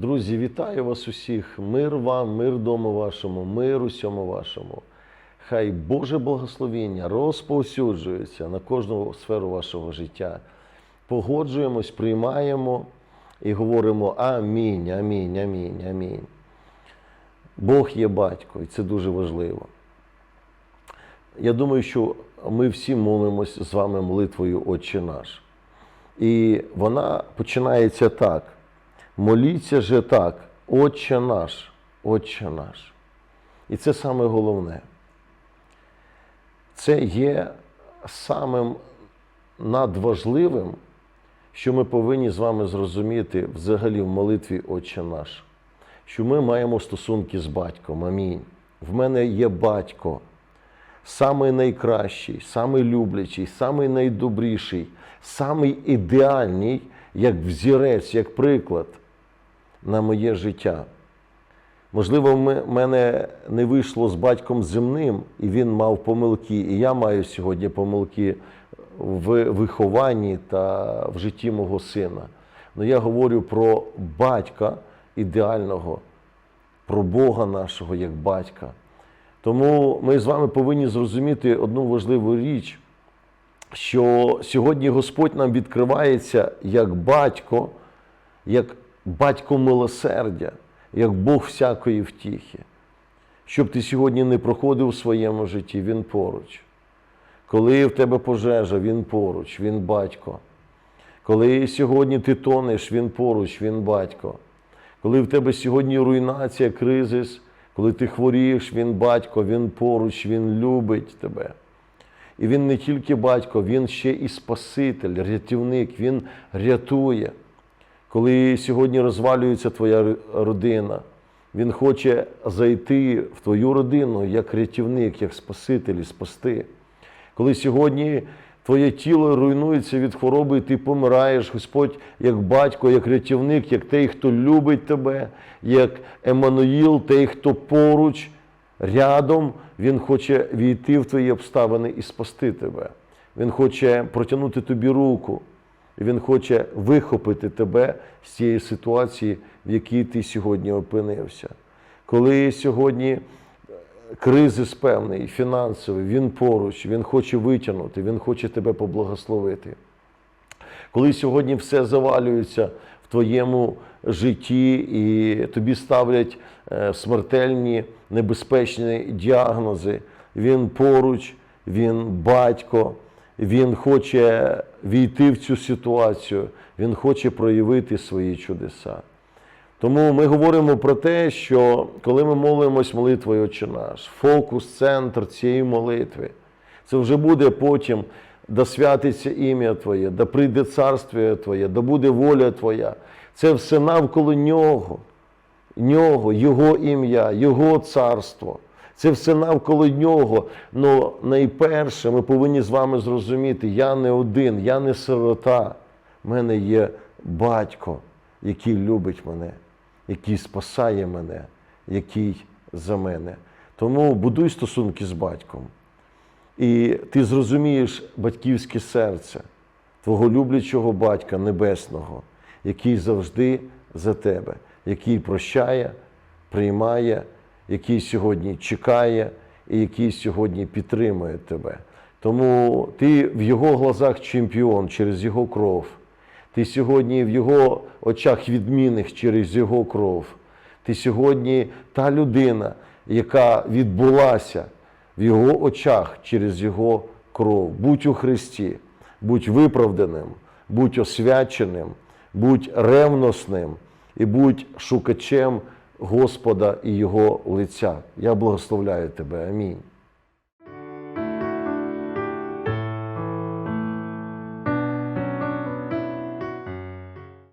Друзі, вітаю вас усіх. Мир вам, мир дому вашому, мир усьому вашому. Хай Боже благословіння розповсюджується на кожну сферу вашого життя. Погоджуємось, приймаємо і говоримо амінь, амінь, амінь, амінь. Бог є батько, і це дуже важливо. Я думаю, що ми всі молимось з вами молитвою Отче наш. І вона починається так. Моліться же так, Отче наш, Отче наш. І це саме головне. Це є самим надважливим, що ми повинні з вами зрозуміти взагалі в молитві Отче наш, що ми маємо стосунки з батьком. Амінь. В мене є батько, самий найкращий, самий люблячий, самий найдобріший, самий ідеальний, як взірець, як приклад на моє життя. Можливо, в мене не вийшло з батьком земним, і він мав помилки, і я маю сьогодні помилки в вихованні та в житті мого сина. Але я говорю про батька ідеального, про Бога нашого як батька. Тому ми з вами повинні зрозуміти одну важливу річ, що сьогодні Господь нам відкривається як батько, як батько милосердя, як Бог всякої втіхи. Щоб ти сьогодні не проходив у своєму житті, Він поруч. Коли в тебе пожежа, Він поруч, Він батько. Коли сьогодні ти тонеш, Він поруч, Він батько. Коли в тебе сьогодні руйнація, кризис, коли ти хворієш, Він батько, Він поруч, Він любить тебе. І він не тільки батько, він ще і Спаситель, рятівник, він рятує. Коли сьогодні розвалюється твоя родина, він хоче зайти в твою родину як рятівник, як Спаситель і спасти. Коли сьогодні твоє тіло руйнується від хвороби, і ти помираєш, Господь як батько, як рятівник, як той, хто любить тебе, як Еммануїл, той, хто поруч, рядом, Він хоче війти в твої обставини і спасти тебе. Він хоче протягнути тобі руку. Він хоче вихопити тебе з цієї ситуації, в якій ти сьогодні опинився. Коли сьогодні кризис певний, фінансовий, він поруч, він хоче витягнути, він хоче тебе поблагословити. Коли сьогодні все завалюється в твоєму житті і тобі ставлять смертельні, небезпечні діагнози, він поруч, він батько. Він хоче війти в цю ситуацію, він хоче проявити свої чудеса. Тому ми говоримо про те, що коли ми молимось молитвою Отче наш, фокус, центр цієї молитви, це вже буде потім, да святиться ім'я Твоє, да прийде царство Твоє, да буде воля Твоя. Це все навколо нього, нього, Його ім'я, Його царство. Це все навколо нього. Але найперше ми повинні з вами зрозуміти, я не один, я не сирота. У мене є батько, який любить мене, який спасає мене, який за мене. Тому будуй стосунки з батьком. І ти зрозумієш батьківське серце твого люблячого батька небесного, який завжди за тебе, який прощає, приймає який сьогодні чекає і який сьогодні підтримує тебе. Тому ти в його глазах чемпіон через його кров. Ти сьогодні в його очах відмінних через його кров. Ти сьогодні та людина, яка відбулася в його очах через його кров. Будь у Христі, будь виправданим, будь освяченим, будь ревносним і будь шукачем. Господа і Його лиця. Я благословляю тебе. Амінь.